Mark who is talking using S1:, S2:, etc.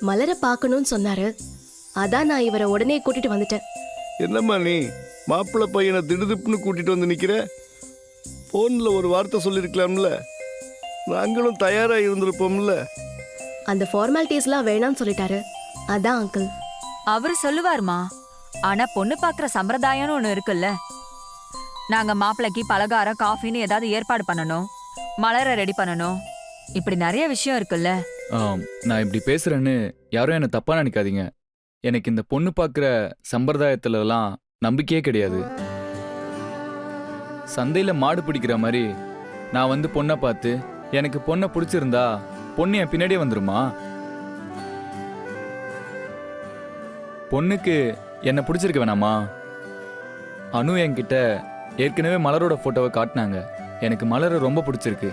S1: மலரை பார்க்கணும்னு சொன்னாரு. அதான் நான் இவரை உடனே கூட்டிட்டு வந்துட்டேன்.
S2: என்னம்மா நீ? மாப்பிள்ளை பையனை திடுதிப்புன்னு கூட்டிட்டு வந்து நிக்கிற? ஃபோனில் ஒரு வார்த்தை சொல்லியிருக்கலாம்ல நாங்களும் தயாராக இருந்திருப்போம்ல.
S1: அந்த ஃபார்மாலிட்டிஸ்லாம் வேணாம்னு சொல்லிட்டாரு. அதான் அங்கிள்
S3: அவரு சொல்லுவாருமா ஆனா பொண்ணு பாக்குற சம்பிரதாயம்னு ஒண்ணு இருக்குல்ல. நாங்க மாப்பிள்ளைக்கு பலகாரம் காஃபின்னு ஏதாவது ஏற்பாடு பண்ணணும் மலரை ரெடி பண்ணணும். இப்படி நிறைய விஷயம் இருக்குல்ல.
S4: நான் இப்படி பேசுறேன்னு யாரும் என்ன தப்பா நினைக்காதீங்க. எனக்கு இந்த பொண்ணு பார்க்குற சம்பிரதாயத்துலலாம் நம்பிக்கையே கிடையாது. சந்தையில் மாடு பிடிக்கிற மாதிரி நான் வந்து பொண்ணை பார்த்து எனக்கு பொண்ணை பிடிச்சிருந்தா பொண்ணு என் பின்னாடியே வந்துருமா? பொண்ணுக்கு என்னை பிடிச்சிருக்க வேணாமா? அனு என்கிட்ட ஏற்கனவே மலரோட ஃபோட்டோவை காட்டினாங்க. எனக்கு மலரை ரொம்ப பிடிச்சிருக்கு.